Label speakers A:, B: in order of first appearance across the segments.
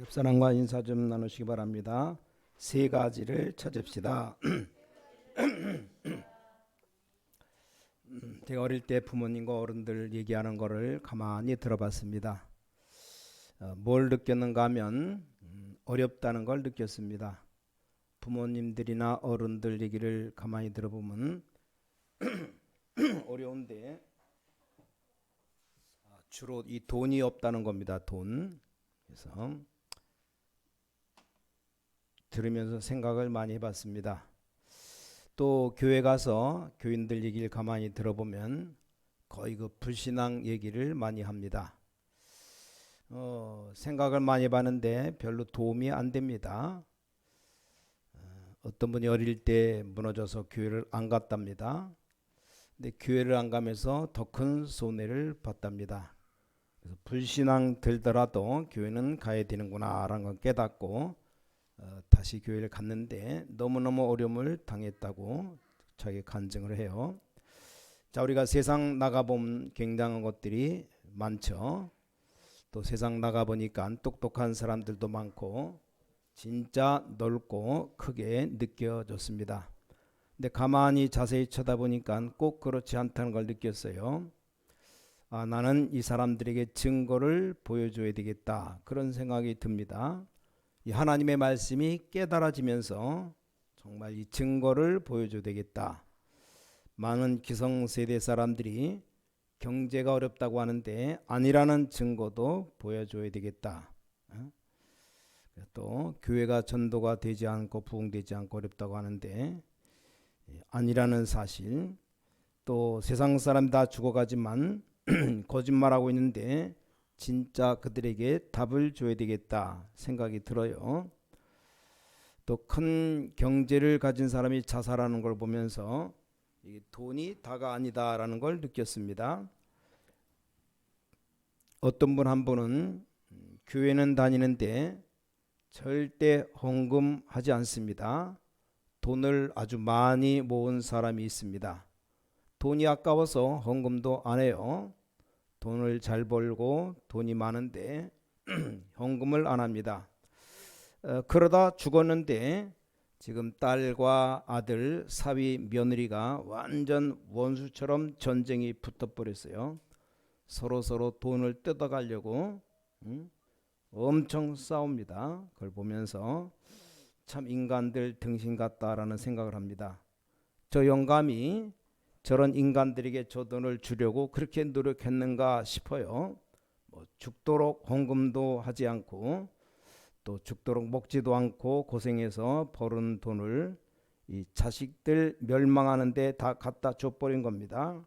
A: 옆 사람과 인사 좀 나누시기 바랍니다. 세 가지를 찾읍시다. 음, 제가 어릴 때 부모님과 어른들 얘기하는 거를 가만히 들어봤습니다. 어, 뭘 느꼈는가 하면 음, 어렵다는 걸 느꼈습니다. 부모님들이나 어른들 얘기를 가만히 들어보면 어려운데 아, 주로 이 돈이 없다는 겁니다. 돈. 그래서 들으면서 생각을 많이 해봤습니다. 또 교회 가서 교인들 얘기를 가만히 들어보면 거의 그 불신앙 얘기를 많이 합니다. 어, 생각을 많이 해봤는데 별로 도움이 안 됩니다. 어, 어떤 분이 어릴 때 무너져서 교회를 안 갔답니다. 근데 교회를 안 가면서 더 큰 손해를 봤답니다. 그래서 불신앙 들더라도 교회는 가야 되는구나라는 걸 깨닫고 어, 다시 교회를 갔는데 너무너무 어려움을 당했다고 자기 간증을 해요. 자, 우리가 세상 나가보면 굉장한 것들이 많죠. 또 세상 나가보니까 똑똑한 사람들도 많고 진짜 넓고 크게 느껴졌습니다. 근데 가만히 자세히 쳐다보니까 꼭 그렇지 않다는 걸 느꼈어요. 아, 나는 이 사람들에게 증거를 보여줘야 되겠다. 그런 생각이 듭니다. 이 하나님의 말씀이 깨달아지면서 정말 이 증거를 보여줘야 되겠다. 많은 기성세대 사람들이 경제가 어렵다고 하는데 아니라는 증거도 보여줘야 되겠다. 어? 또 교회가 전도가 되지 않고 부흥되지 않고 어렵다고 하는데 예, 아니라는 사실 또 세상 사람 다 죽어가지만 거짓말하고 있는데 진짜 그들에게 답을 줘야 되겠다 생각이 들어요. 또 큰 경제를 가진 사람이 자살하는 걸 보면서 이 돈이 다가 아니다라는 걸 느꼈습니다. 어떤 분 한 분은 음, 교회는 다니는데 절대 헌금하지 않습니다. 돈을 아주 많이 모은 사람이 있습니다. 돈이 아까워서 헌금도 안 해요. 돈을 잘 벌고 돈이 많은데 헌금을 안 합니다. 어, 그러다 죽었는데 지금 딸과 아들, 사위, 며느리가 완전 원수처럼 전쟁이 붙어버렸어요. 서로 서로 돈을 뜯어가려고 음? 엄청 싸웁니다. 그걸 보면서 참 인간들 등신 같다라는 생각을 합니다. 저 영감이 저런 인간들에게 저 돈을 주려고 그렇게 노력했는가 싶어요. 뭐 죽도록 헌금도 하지 않고 또 죽도록 먹지도 않고 고생해서 벌은 돈을 이 자식들 멸망하는데 다 갖다 줘버린 겁니다.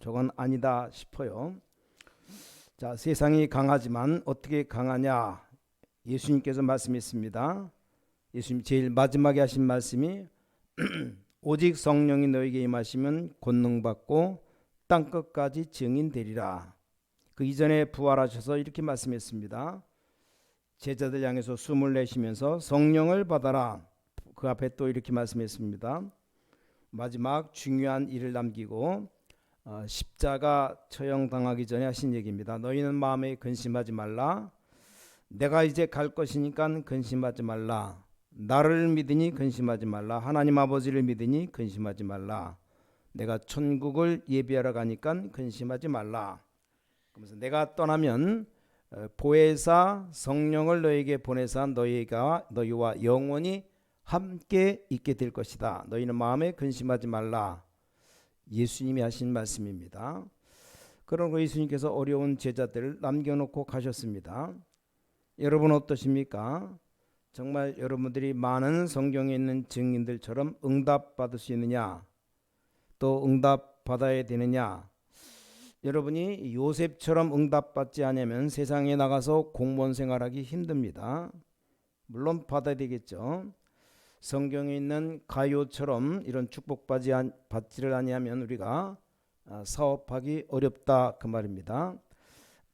A: 저건 아니다 싶어요. 자, 세상이 강하지만 어떻게 강하냐? 예수님께서 말씀했습니다. 예수님 제일 마지막에 하신 말씀이 오직 성령이 너에게 임하시면 권능 받고 땅 끝까지 증인 되리라. 그 이전에 부활하셔서 이렇게 말씀했습니다. 제자들 향해서 숨을 내쉬면서 성령을 받아라. 그 앞에 또 이렇게 말씀했습니다. 마지막 중요한 일을 남기고 어, 십자가 처형당하기 전에 하신 얘기입니다. 너희는 마음에 근심하지 말라. 내가 이제 갈 것이니까 근심하지 말라. 나를 믿으니 근심하지 말라. 하나님 아버지를 믿으니 근심하지 말라. 내가 천국을 예비하러 가니까 근심하지 말라. 그러면서 내가 떠나면 어, 보혜사 성령을 너에게 보내사 너희가 너희와 영원히 함께 있게 될 것이다. 너희는 마음에 근심하지 말라. 예수님이 하신 말씀입니다. 그러고 예수님께서 어려운 제자들을 남겨놓고 가셨습니다. 여러분 어떠십니까? 정말 여러분들이 많은 성경에 있는 증인들처럼 응답 받을 수 있느냐? 또 응답 받아야 되느냐? 여러분이 요셉처럼 응답 받지 않으면 세상에 나가서 공무원 생활하기 힘듭니다. 물론 받아야 되겠죠. 성경에 있는 가요처럼 이런 축복받지 받지를 아니하면 우리가 아, 사업하기 어렵다 그 말입니다.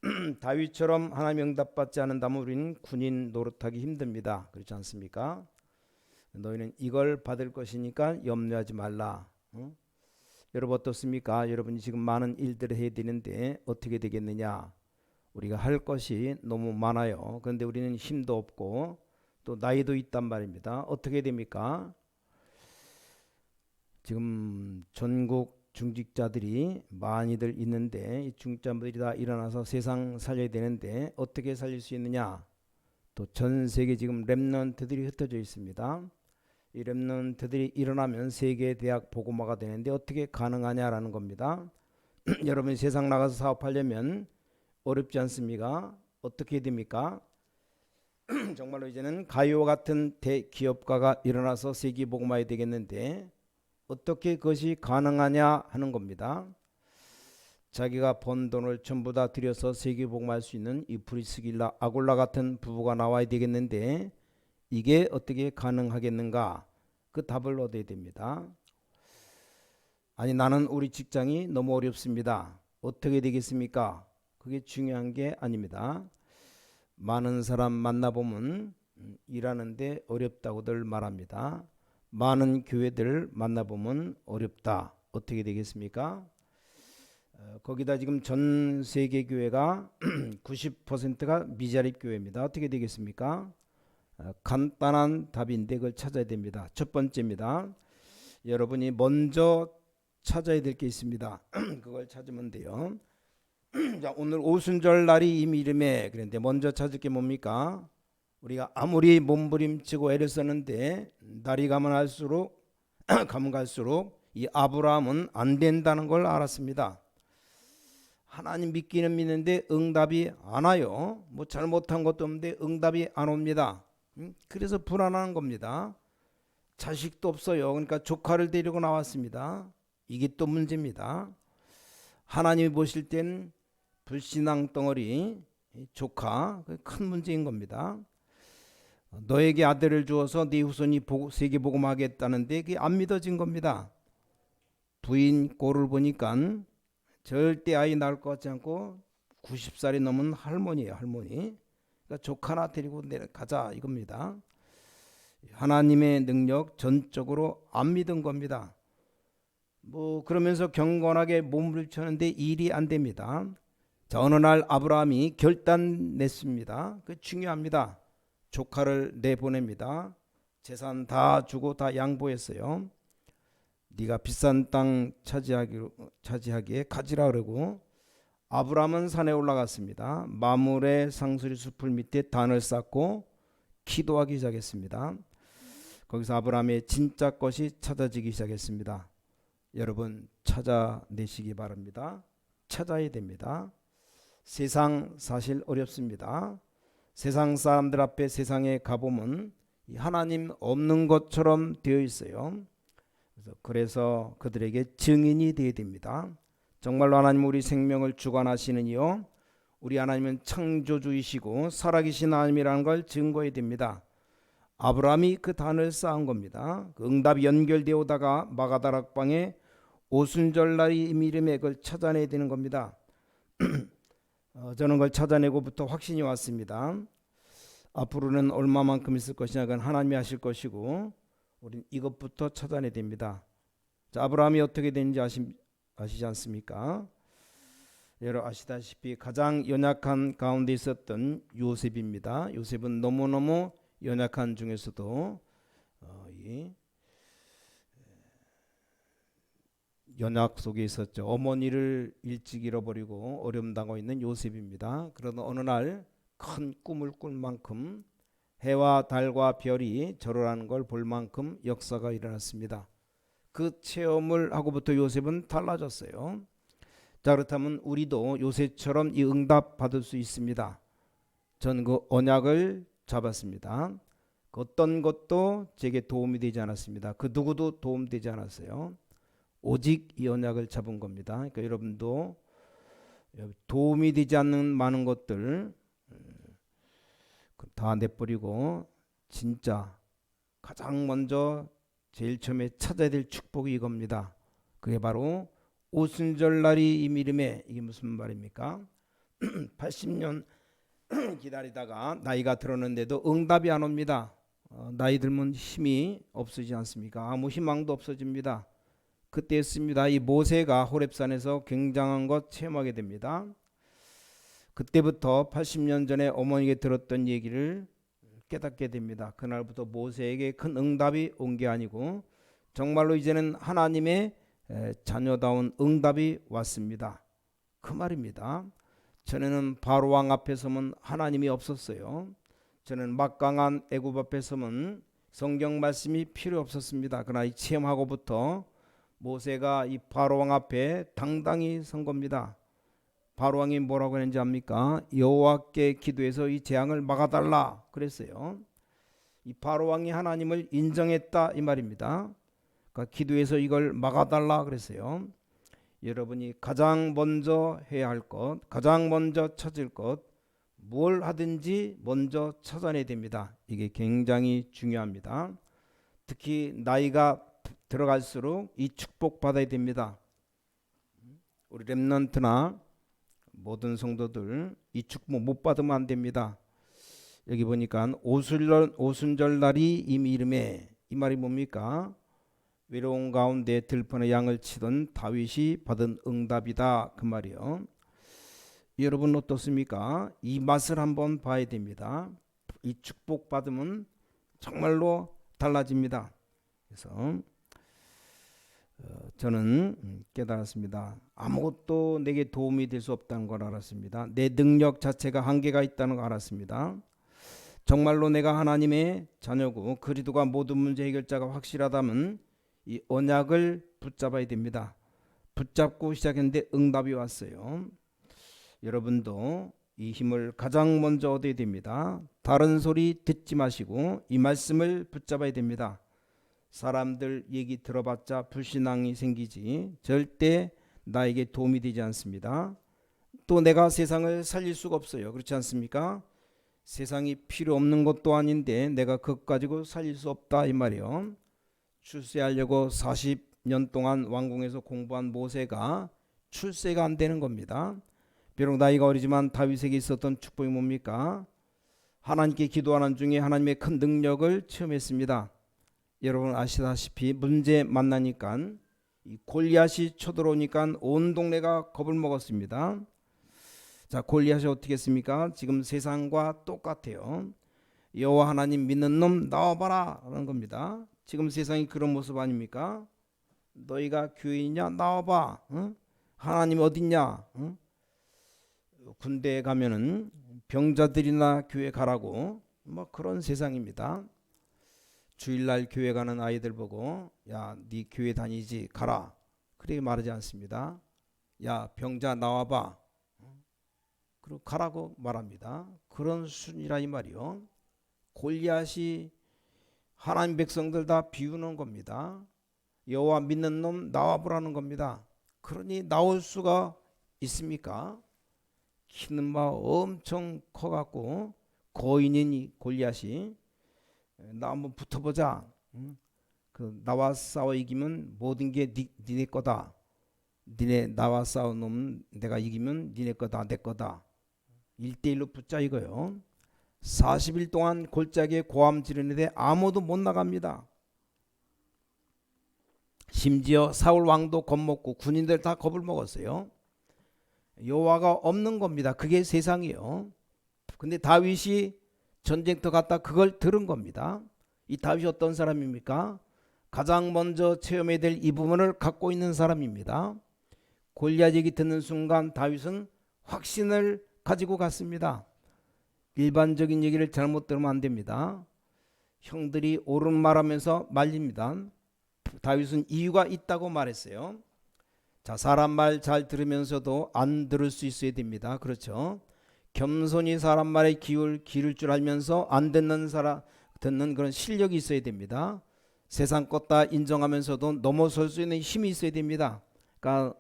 A: 다윗처럼 하나님 응답받지 않는다면 우리는 군인 노릇하기 힘듭니다. 그렇지 않습니까? 너희는 이걸 받을 것이니까 염려하지 말라. 어? 여러분 어떻습니까? 여러분이 지금 많은 일들을 해야 되는데 어떻게 되겠느냐? 우리가 할 것이 너무 많아요. 그런데 우리는 힘도 없고 또 나이도 있단 말입니다. 어떻게 됩니까? 지금 전국 중직자들이 많이들 있는데 이 중직자들이 다 일어나서 세상 살려야 되는데 어떻게 살릴 수 있느냐? 또 전 세계 지금 렘넌트들이 흩어져 있습니다. 이 렘넌트들이 일어나면 세계 대학 보고마가 되는데 어떻게 가능하냐라는 겁니다. 여러분 세상 나가서 사업하려면 어렵지 않습니까? 어떻게 됩니까? 정말로 이제는 가요 같은 대기업가가 일어나서 세계 보고마야 되겠는데 어떻게 그것이 가능하냐 하는 겁니다. 자기가 번 돈을 전부 다 들여서 세계 복음할 수 있는 이 브리스길라 아골라 같은 부부가 나와야 되겠는데 이게 어떻게 가능하겠는가? 그 답을 얻어야 됩니다. 아니 나는 우리 직장이 너무 어렵습니다. 어떻게 되겠습니까? 그게 중요한 게 아닙니다. 많은 사람 만나보면 음, 일하는데 어렵다고들 말합니다. 많은 교회들 만나보면 어렵다. 어떻게 되겠습니까? 어, 거기다 지금 전 세계 교회가 90%가 미자립 교회입니다. 어떻게 되겠습니까? 어, 간단한 답인데 그걸 찾아야 됩니다. 첫 번째입니다. 여러분이 먼저 찾아야 될 게 있습니다. 그걸 찾으면 돼요. 자, 오늘 오순절 날이 이미 이름에 그런데 먼저 찾을 게 뭡니까? 우리가 아무리 몸부림치고 애를 썼는데 날이 가면 할수록 가면 갈수록 이 아브라함은 안 된다는 걸 알았습니다. 하나님 믿기는 믿는데 응답이 안 와요. 뭐 잘못한 것도 없는데 응답이 안 옵니다. 음? 그래서 불안한 겁니다. 자식도 없어요. 그러니까 조카를 데리고 나왔습니다. 이게 또 문제입니다. 하나님이 보실 땐 불신앙 덩어리 조카 그큰 문제인 겁니다. 너에게 아들을 주어서 네 후손이 세계 복음하겠다는데 그게 안 믿어진 겁니다. 부인 꼴을 보니까 절대 아이 낳을 것 같지 않고 90살이 넘은 할머니예요, 할머니. 그러니까 조카 하나 데리고 내려가자 이겁니다. 하나님의 능력 전적으로 안 믿은 겁니다. 뭐 그러면서 경건하게 몸을 쳤는데 일이 안 됩니다. 자 어느 날 아브라함이 결단 냈습니다. 그 중요합니다. 조카를 내보냅니다. 재산 다 주고 다 양보했어요. 네가 비싼 땅 차지하기로 차지하기에 가지라 그러고 아브라함은 산에 올라갔습니다. 마물의 상수리 숲을 밑에 단을 쌓고 기도하기 시작했습니다. 거기서 아브라함의 진짜 것이 찾아지기 시작했습니다. 여러분 찾아내시기 바랍니다. 찾아야 됩니다. 세상 사실 어렵습니다. 세상 사람들 앞에 세상에 가보면 하나님 없는 것처럼 되어 있어요. 그래서 그들에게 증인이 되어야 됩니다. 정말로 하나님 우리 생명을 주관하시는 이요 우리 하나님은 창조주이시고 살아계신 하나님이라는 걸 증거해야 됩니다. 아브라함이 그 단을 쌓은 겁니다. 그 응답이 연결되어 오다가 마가다락방에 오순절 날이 이름에 그걸 찾아내야 되는 겁니다. 어, 저는 그걸 찾아내고부터 확신이 왔습니다. 앞으로는 얼마만큼 있을 것이냐 그건 하나님이 하실 것이고 우리는 이것부터 찾아내야 됩니다. 자, 아브라함이 어떻게 되는지 아시, 아시지 않습니까? 여러분 아시다시피 가장 연약한 가운데 있었던 요셉입니다. 요셉은 너무너무 연약한 중에서도 어, 이 연약 속에 있었죠. 어머니를 일찍 잃어버리고 어려움 당하고 있는 요셉입니다. 그러나 어느 날 큰 꿈을 꿀 만큼 해와 달과 별이 절호라는 걸 볼 만큼 역사가 일어났습니다. 그 체험을 하고부터 요셉은 달라졌어요. 자 그렇다면 우리도 요셉처럼 이 응답 받을 수 있습니다. 저는 그 언약을 잡았습니다. 그 어떤 것도 제게 도움이 되지 않았습니다. 그 누구도 도움되지 않았어요. 오직 이 언약을 잡은 겁니다. 그러니까 여러분도 도움이 되지 않는 많은 것들 음, 다 내버리고 진짜 가장 먼저 제일 처음에 찾아야 될 축복이 이겁니다. 그게 바로 오순절 날이 이 이름에 이게 무슨 말입니까? 80년 기다리다가 나이가 들었는데도 응답이 안 옵니다. 어, 나이 들면 힘이 없어지지 않습니까? 아무 희망도 없어집니다. 그때였습니다. 이 모세가 호렙산에서 굉장한 것 체험하게 됩니다. 그때부터 80년 전에 어머니에게 들었던 얘기를 깨닫게 됩니다. 그날부터 모세에게 큰 응답이 온 게 아니고 정말로 이제는 하나님의 에, 자녀다운 응답이 왔습니다. 그 말입니다. 전에는 바로 왕 앞에 서면 하나님이 없었어요. 저는 막강한 애굽 앞에 서면 성경 말씀이 필요 없었습니다. 그러나 이 체험하고부터 모세가 이 바로 왕 앞에 당당히 선 겁니다. 바로 왕이 뭐라고 했는지 압니까? 여호와께 기도해서 이 재앙을 막아달라 그랬어요. 이 바로 왕이 하나님을 인정했다 이 말입니다. 그러니까 기도해서 이걸 막아달라 그랬어요. 여러분이 가장 먼저 해야 할 것, 가장 먼저 찾을 것, 뭘 하든지 먼저 찾아내야 됩니다. 이게 굉장히 중요합니다. 특히 나이가 들어갈수록 이 축복 받아야 됩니다. 우리 렘넌트나 모든 성도들 이 축복 못 받으면 안 됩니다. 여기 보니까 오순절 오순절 날이 이미 이름에 이 말이 뭡니까? 외로운 가운데 들판의 양을 치던 다윗이 받은 응답이다 그 말이요. 여러분 어떻습니까? 이 맛을 한번 봐야 됩니다. 이 축복 받으면 정말로 달라집니다. 그래서 어, 저는 깨달았습니다. 아무것도 내게 도움이 될 수 없다는 걸 알았습니다. 내 능력 자체가 한계가 있다는 걸 알았습니다. 정말로 내가 하나님의 자녀고 그리도가 모든 문제 해결자가 확실하다면 이 언약을 붙잡아야 됩니다. 붙잡고 시작했는데 응답이 왔어요. 여러분도 이 힘을 가장 먼저 얻어야 됩니다. 다른 소리 듣지 마시고 이 말씀을 붙잡아야 됩니다. 사람들 얘기 들어봤자 불신앙이 생기지 절대 나에게 도움이 되지 않습니다. 또 내가 세상을 살릴 수가 없어요. 그렇지 않습니까? 세상이 필요 없는 것도 아닌데 내가 그것 가지고 살릴 수 없다 이 말이요. 출세하려고 40년 동안 왕궁에서 공부한 모세가 출세가 안 되는 겁니다. 비록 나이가 어리지만 다윗에게 있었던 축복이 뭡니까? 하나님께 기도하는 중에 하나님의 큰 능력을 체험했습니다. 여러분 아시다시피 문제 만나니까 이 골리앗이 쳐들어오니까 온 동네가 겁을 먹었습니다. 자 골리앗이 어떻게 했습니까? 지금 세상과 똑같아요. 여호와 하나님 믿는 놈 나와봐라 하는 겁니다. 지금 세상이 그런 모습 아닙니까? 너희가 교인이냐 나와봐. 응? 하나님 어딨냐? 응? 군대에 가면은 병자들이나 교회 가라고 뭐 그런 세상입니다. 주일날 교회 가는 아이들 보고 야, 네 교회 다니지 가라. 그렇게 말하지 않습니다. 야, 병자 나와 봐. 그리고 가라고 말합니다. 그런 순이라 이 말이요. 골리앗이 하나님 백성들 다 비우는 겁니다. 여호와 믿는 놈 나와 보라는 겁니다. 그러니 나올 수가 있습니까? 키는 막 엄청 커갖고 거인인 이 골리앗이 나 한번 붙어보자. 응? 그 나와 싸워 이기면 모든 게 니, 니네 거다. 니네 나와 싸우면 내가 이기면 니네 거다 내 거다. 1대1로 붙자 이거요. 40일 동안 골짜기에 고함 지르는데 아무도 못 나갑니다. 심지어 사울 왕도 겁먹고 군인들 다 겁을 먹었어요. 여호와가 없는 겁니다. 그게 세상이요. 근데 다윗이 전쟁터 갔다 그걸 들은 겁니다. 이 다윗이 어떤 사람입니까? 가장 먼저 체험해야 될 이 부분을 갖고 있는 사람입니다. 골리앗 얘기 듣는 순간 다윗은 확신을 가지고 갔습니다. 일반적인 얘기를 잘못 들으면 안 됩니다. 형들이 옳은 말하면서 말립니다. 다윗은 이유가 있다고 말했어요. 자, 사람 말 잘 들으면서도 안 들을 수 있어야 됩니다. 그렇죠? 겸손히 사람 말에 기울 기를 줄 알면서 안 듣는 사람 듣는 그런 실력이 있어야 됩니다. 세상 것 다 인정하면서도 넘어설 수 있는 힘이 있어야 됩니다. 그러니까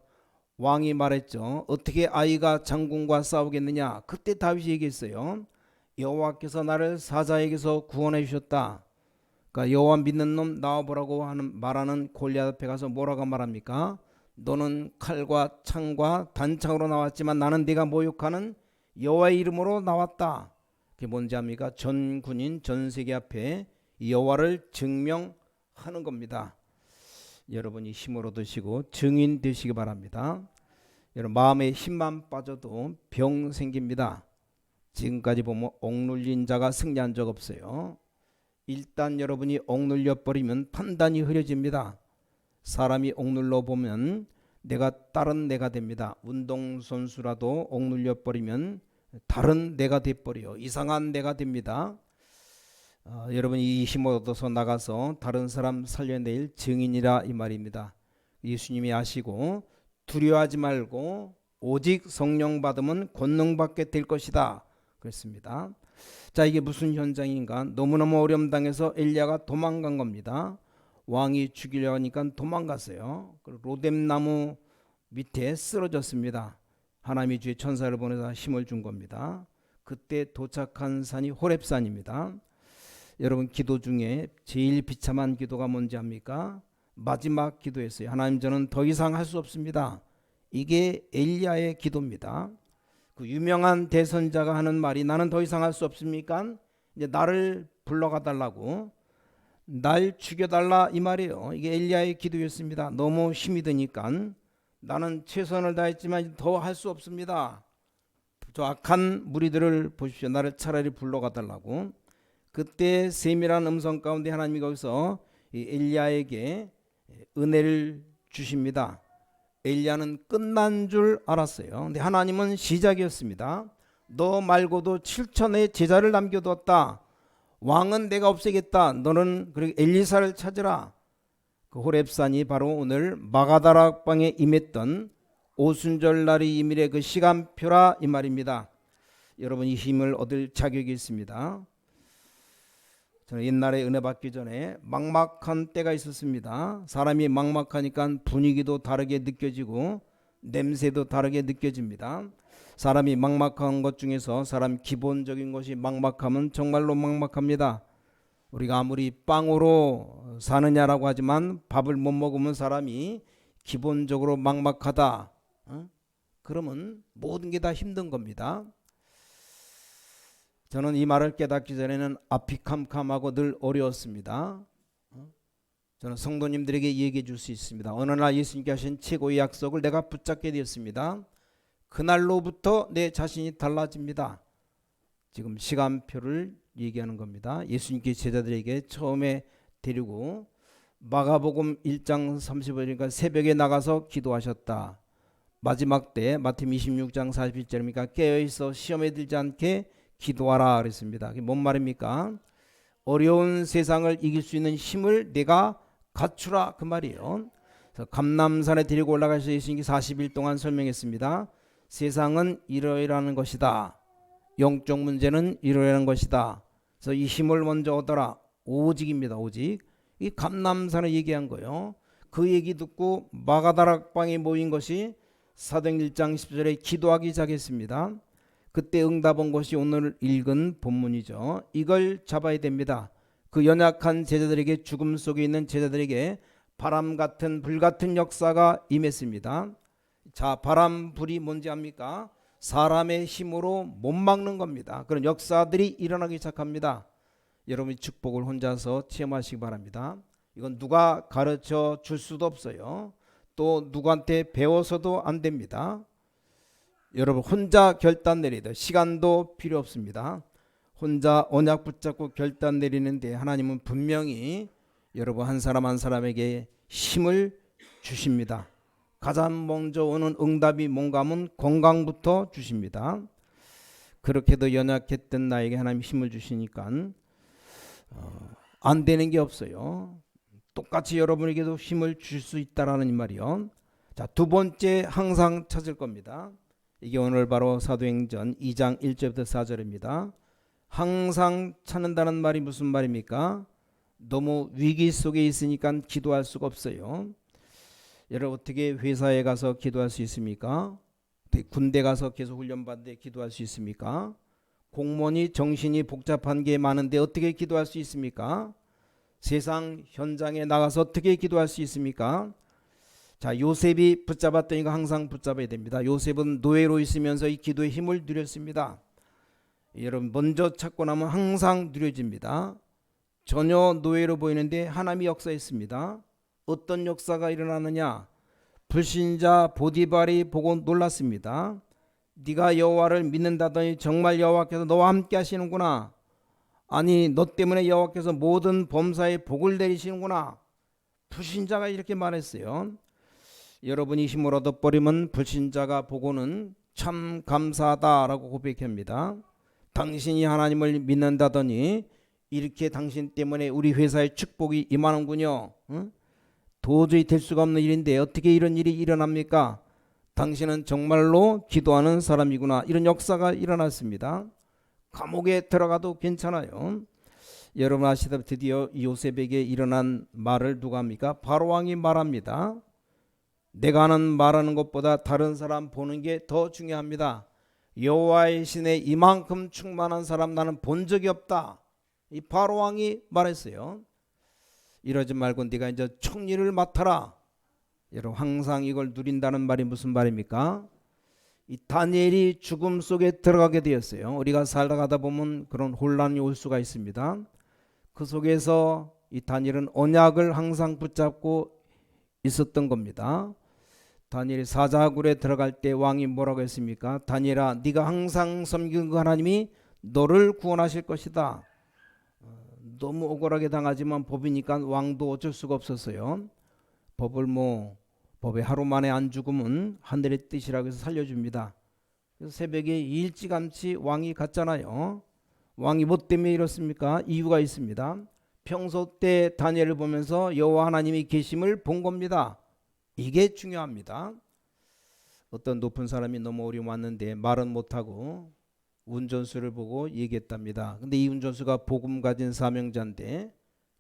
A: 왕이 말했죠. 어떻게 아이가 장군과 싸우겠느냐? 그때 다윗이 얘기했어요. 여호와께서 나를 사자에게서 구원해 주셨다. 그러니까 여호와 믿는 놈 나와보라고 하는 말하는 골리앗 앞에 가서 뭐라고 말합니까? 너는 칼과 창과 단창으로 나왔지만 나는 네가 모욕하는 여호와의 이름으로 나왔다. 그게 뭔지 압니까? 전 군인 전 세계 앞에 여호와를 증명하는 겁니다. 여러분이 힘을 얻으시고 증인 되시기 바랍니다. 여러분 마음에 힘만 빠져도 병 생깁니다. 지금까지 보면 억눌린 자가 승리한 적 없어요. 일단 여러분이 억눌려 버리면 판단이 흐려집니다. 사람이 억눌러 보면 내가 다른 내가 됩니다. 운동 선수라도 억눌려 버리면 다른 내가 돼 버려요. 이상한 내가 됩니다. 어, 여러분이 이 힘을 얻어서 나가서 다른 사람 살려낼 증인이라 이 말입니다. 예수님이 아시고 두려워하지 말고 오직 성령 받으면 권능 받게 될 것이다. 그랬습니다. 자 이게 무슨 현장인가? 너무너무 어려움 당해서 엘리야가 도망간 겁니다. 왕이 죽이려 하니까 도망갔어요. 로뎀나무 밑에 쓰러졌습니다. 하나님이 주의 천사를 보내서 힘을 준 겁니다. 그때 도착한 산이 호렙산입니다. 여러분 기도 중에 제일 비참한 기도가 뭔지 압니까? 마지막 기도였어요. 하나님 저는 더 이상 할 수 없습니다. 이게 엘리야의 기도입니다. 그 유명한 대선자가 하는 말이 나는 더 이상 할 수 없습니까? 이제 나를 불러가 달라고 날 죽여달라 이 말이에요. 이게 엘리야의 기도였습니다. 너무 힘이 드니까 나는 최선을 다했지만 더 할 수 없습니다. 저 악한 무리들을 보십시오. 나를 차라리 불러가 달라고. 그때 세밀한 음성 가운데 하나님이 거기서 이 엘리야에게 은혜를 주십니다. 엘리야는 끝난 줄 알았어요. 근데 하나님은 시작이었습니다. 너 말고도 7천의 제자를 남겨뒀다. 왕은 내가 없애겠다. 너는 그리고 엘리사를 찾으라. 그 호렙산이 바로 오늘 마가다락방에 임했던 오순절 날이 임일의 그 시간표라 이 말입니다. 여러분 이 힘을 얻을 자격이 있습니다. 저는 옛날에 은혜 받기 전에 막막한 때가 있었습니다. 사람이 막막하니까 분위기도 다르게 느껴지고 냄새도 다르게 느껴집니다. 사람이 막막한 것 중에서 사람 기본적인 것이 막막하면 정말로 막막합니다. 우리가 아무리 빵으로 사느냐라고 하지만 밥을 못 먹으면 사람이 기본적으로 막막하다. 어? 그러면 모든 게 다 힘든 겁니다. 저는 이 말을 깨닫기 전에는 앞이 캄캄하고 늘 어려웠습니다. 어? 저는 성도님들에게 얘기해 줄 수 있습니다. 어느 날 예수님께 하신 최고의 약속을 내가 붙잡게 되었습니다. 그날로부터 내 자신이 달라집니다. 지금 시간표를 얘기하는 겁니다. 예수님께 제자들에게 처음에 데리고 마가복음 1장 35절이니까 새벽에 나가서 기도하셨다. 마지막 때 마태복음 26장 41절입니까? 깨어 있어 시험에 들지 않게 기도하라 그랬습니다. 그게 뭔 말입니까? 어려운 세상을 이길 수 있는 힘을 내가 갖추라 그 말이에요. 감남산에 데리고 올라가서 예수님이 40일 동안 설명했습니다. 세상은 이러이러하는 것이다. 영적 문제는 이러이러하는 것이다. 그래서 이 힘을 먼저 얻어라. 오직입니다. 오직. 이 감남산을 얘기한 거예요. 그 얘기 듣고 마가다락방에 모인 것이 사도행 1장 10절에 기도하기 시작했습니다. 그때 응답한 것이 오늘 읽은 본문이죠. 이걸 잡아야 됩니다. 그 연약한 제자들에게 죽음 속에 있는 제자들에게 바람 같은 불 같은 역사가 임했습니다. 자, 바람 불이 뭔지 압니까? 사람의 힘으로 못 막는 겁니다. 그런 역사들이 일어나기 시작합니다. 여러분이 축복을 혼자서 체험하시기 바랍니다. 이건 누가 가르쳐 줄 수도 없어요. 또 누구한테 배워서도 안 됩니다. 여러분 혼자 결단 내리다 시간도 필요 없습니다. 혼자 언약 붙잡고 결단 내리는데 하나님은 분명히 여러분 한 사람 한 사람에게 힘을 주십니다. 가장 먼저 오는 응답이 뭔가 하면 건강부터 주십니다. 그렇게도 연약했던 나에게 하나님 힘을 주시니까 어, 안 되는 게 없어요. 똑같이 여러분에게도 힘을 줄수 있다라는 말이요. 자, 두 번째 항상 찾을 겁니다. 이게 오늘 바로 사도행전 2장 1절부터 4절입니다. 항상 찾는다는 말이 무슨 말입니까? 너무 위기 속에 있으니까 기도할 수가 없어요. 여러분 어떻게 회사에 가서 기도할 수 있습니까? 군대 가서 계속 훈련 받는데 기도할 수 있습니까? 공무원이 정신이 복잡한 게 많은데 어떻게 기도할 수 있습니까? 세상 현장에 나가서 어떻게 기도할 수 있습니까? 자, 요셉이 붙잡았더니 거 항상 붙잡아야 됩니다. 요셉은 노예로 있으면서 이 기도의 힘을 누렸습니다. 여러분 먼저 찾고 나면 항상 누려집니다. 전혀 노예로 보이는데 하나님이 역사했습니다. 어떤 역사가 일어나느냐? 불신자 보디발이 보고 놀랐습니다. 네가 여호와를 믿는다더니 정말 여호와께서 너와 함께 하시는구나. 아니 너 때문에 여호와께서 모든 범사에 복을 내리시는구나. 불신자가 이렇게 말했어요. 여러분이 힘을 얻어버리면 불신자가 보고는 참 감사하다라고 고백합니다. 당신이 하나님을 믿는다더니 이렇게 당신 때문에 우리 회사에 축복이 임하는군요. 응? 도저히 될 수가 없는 일인데 어떻게 이런 일이 일어납니까? 당신은 정말로 기도하는 사람이구나. 이런 역사가 일어났습니다. 감옥에 들어가도 괜찮아요. 여러분 아시다시피 드디어 요셉에게 일어난 말을 누가 합니까? 바로 왕이 말합니다. 내가 하는 말하는 것보다 다른 사람 보는 게 더 중요합니다. 여호와의 신에 이만큼 충만한 사람 나는 본 적이 없다. 이 바로 왕이 말했어요. 이러지 말고 네가 이제 총리를 맡아라. 여러분 항상 이걸 누린다는 말이 무슨 말입니까? 이 다니엘이 죽음 속에 들어가게 되었어요. 우리가 살다가다 보면 그런 혼란이 올 수가 있습니다. 그 속에서 이 다니엘은 언약을 항상 붙잡고 있었던 겁니다. 다니엘이 사자굴에 들어갈 때 왕이 뭐라고 했습니까? 다니엘아, 네가 항상 섬기는 그 하나님이 너를 구원하실 것이다. 어, 너무 억울하게 당하지만 법이니까 왕도 어쩔 수가 없었어요. 법을 뭐 법에 하루 만에 안 죽으면 하늘의 뜻이라고 해서 살려줍니다. 그래서 새벽에 일찌감치 왕이 갔잖아요. 왕이 뭐 때문에 이렇습니까? 이유가 있습니다. 평소 때 다니엘을 보면서 여호와 하나님이 계심을 본 겁니다. 이게 중요합니다. 어떤 높은 사람이 넘어오려 왔는데 말은 못하고 운전수를 보고 얘기했답니다. 근데 이 운전수가 복음 가진 사명자인데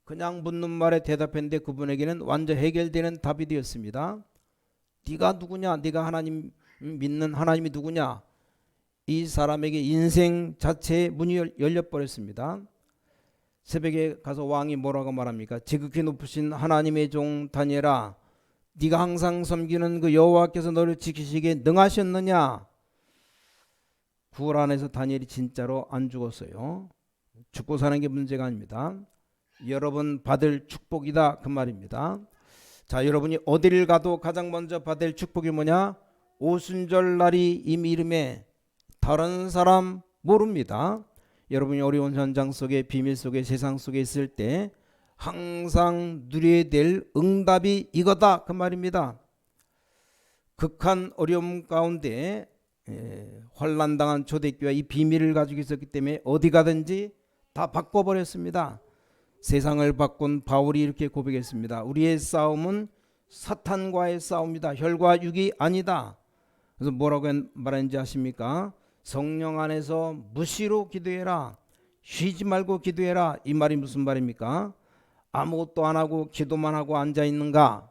A: 그냥 묻는 말에 대답했는데 그분에게는 완전 해결되는 답이 되었습니다. 네가 누구냐? 네가 하나님 믿는 하나님이 누구냐? 이 사람에게 인생 자체의 문이 열려 버렸습니다. 새벽에 가서 왕이 뭐라고 말합니까? 지극히 높으신 하나님의 종 다니엘아, 네가 항상 섬기는 그 여호와께서 너를 지키시기에 능하셨느냐? 구월 안에서 다니엘이 진짜로 안 죽었어요. 죽고 사는 게 문제가 아닙니다. 여러분 받을 축복이다 그 말입니다. 자, 여러분이 어디를 가도 가장 먼저 받을 축복이 뭐냐? 오순절 날이 이미 이름에 다른 사람 모릅니다. 여러분이 어려운 현장 속에 비밀 속에 세상 속에 있을 때 항상 누려야 될 응답이 이거다 그 말입니다. 극한 어려움 가운데 예, 환란당한 초대교회 이 비밀을 가지고 있었기 때문에 어디 가든지 다 바꿔버렸습니다. 세상을 바꾼 바울이 이렇게 고백했습니다. 우리의 싸움은 사탄과의 싸움이다. 혈과 육이 아니다. 그래서 뭐라고 말하는지 아십니까? 성령 안에서 무시로 기도해라. 쉬지 말고 기도해라. 이 말이 무슨 말입니까? 아무것도 안 하고 기도만 하고 앉아 있는가?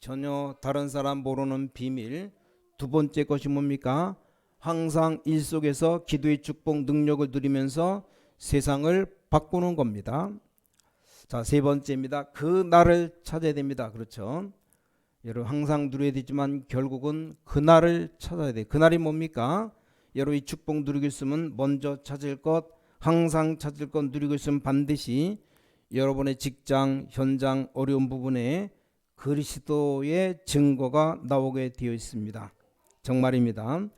A: 전혀 다른 사람 모르는 비밀. 두 번째 것이 뭡니까? 항상 일 속에서 기도의 축복 능력을 누리면서 세상을 바꾸는 겁니다. 자, 세 번째입니다. 그 날을 찾아야 됩니다. 그렇죠? 여러분 항상 누려야 되지만 결국은 그 날을 찾아야 돼. 그 날이 뭡니까? 여러분 이 축복 누리고 있으면 먼저 찾을 것, 항상 찾을 것 누리고 있으면 반드시 여러분의 직장, 현장 어려운 부분에 그리스도의 증거가 나오게 되어 있습니다. 정말입니다.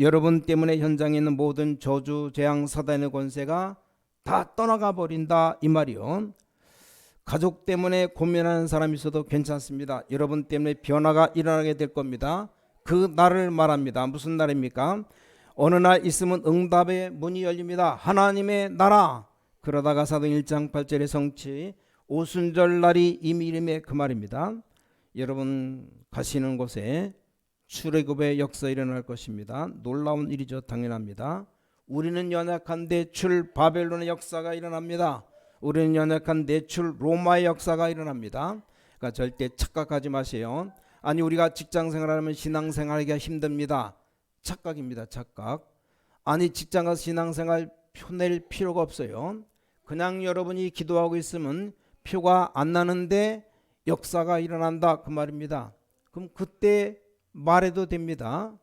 A: 여러분 때문에 현장에 있는 모든 저주, 재앙, 사단의 권세가 다 떠나가 버린다 이 말이요. 가족 때문에 고민하는 사람이 있어도 괜찮습니다. 여러분 때문에 변화가 일어나게 될 겁니다. 그 날을 말합니다. 무슨 날입니까? 어느 날 있으면 응답의 문이 열립니다. 하나님의 나라. 그러다가 사도 1장 8절의 성취 오순절 날이 이미 이름의 그 말입니다. 여러분 가시는 곳에 출애굽의 역사 일어날 것입니다. 놀라운 일이죠. 당연합니다. 우리는 연약한데 출 바벨론의 역사가 일어납니다. 우리는 연약한 내출 로마의 역사가 일어납니다. 그러니까 절대 착각하지 마세요. 아니 우리가 직장 생활하면 신앙 생활하기가 힘듭니다. 착각입니다. 착각. 아니 직장 가서 신앙 생활 표낼 필요가 없어요. 그냥 여러분이 기도하고 있으면 표가 안 나는데 역사가 일어난다 그 말입니다. 그럼 그때 말해도 됩니다.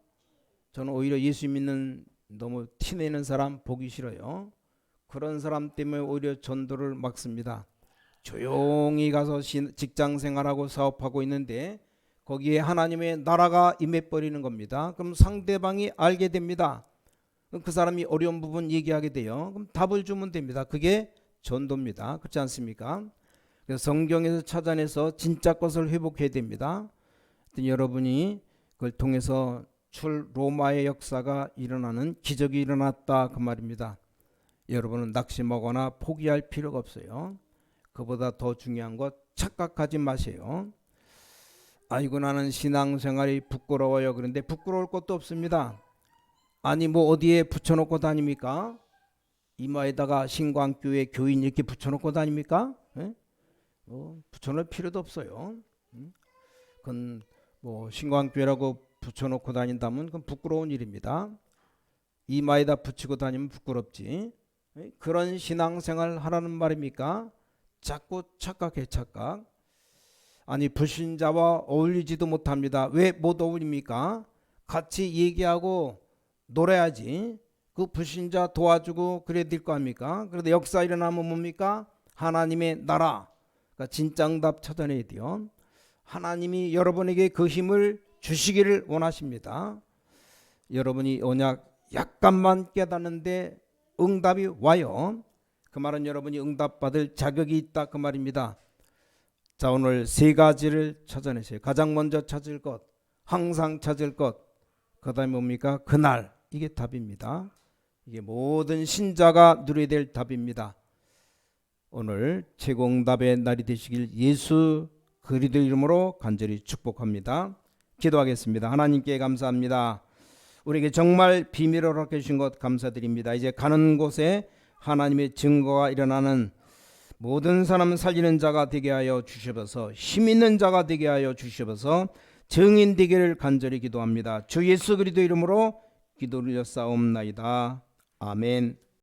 A: 저는 오히려 예수 믿는 너무 티내는 사람 보기 싫어요. 그런 사람 때문에 오히려 전도를 막습니다. 조용히 가서 직장 생활하고 사업하고 있는데 거기에 하나님의 나라가 임해버리는 겁니다. 그럼 상대방이 알게 됩니다. 그 사람이 어려운 부분 얘기하게 돼요. 그럼 답을 주면 됩니다. 그게 전도입니다. 그렇지 않습니까? 성경에서 찾아내서 진짜 것을 회복해야 됩니다. 여러분이 그걸 통해서 출 로마의 역사가 일어나는 기적이 일어났다 그 말입니다. 여러분은 낙심하거나 포기할 필요가 없어요. 그보다 더 중요한 것 착각하지 마세요. 아이고 나는 신앙생활이 부끄러워요. 그런데 부끄러울 것도 없습니다. 아니 뭐 어디에 붙여놓고 다닙니까? 이마에다가 신광교회 교인 이렇게 붙여놓고 다닙니까? 예? 뭐 붙여놓을 필요도 없어요. 음? 그건 뭐 신광교회라고 붙여놓고 다닌다면 그건 부끄러운 일입니다. 이마에다 붙이고 다니면 부끄럽지. 예? 그런 신앙생활 하라는 말입니까? 자꾸 착각해 착각. 아니 불신자와 어울리지도 못합니다. 왜 못 어울립니까? 같이 얘기하고 놀아야지. 그 불신자 도와주고 그래야 될 거 아닙니까? 그런데 역사 일어나면 뭡니까? 하나님의 나라. 그러니까 진정답 찾아내야 돼요. 하나님이 여러분에게 그 힘을 주시기를 원하십니다. 여러분이 언약 약간만 깨닫는데 응답이 와요. 그 말은 여러분이 응답받을 자격이 있다 그 말입니다. 자 오늘 세 가지를 찾아내세요. 가장 먼저 찾을 것, 항상 찾을 것, 그 다음에 뭡니까? 그날 이게 답입니다. 이게 모든 신자가 누려야 될 답입니다. 오늘 최공답의 날이 되시길 예수 그리스도 이름으로 간절히 축복합니다. 기도하겠습니다. 하나님께 감사합니다. 우리에게 정말 비밀을 허락해 주신 것 감사드립니다. 이제 가는 곳에 하나님의 증거가 일어나는 모든 사람 살리는 자가 되게 하여 주시옵소서 힘 있는 자가 되게 하여 주시옵소서 증인 되기를 간절히 기도합니다. 주 예수 그리스도 이름으로 기도를 싸움나이다. 아멘.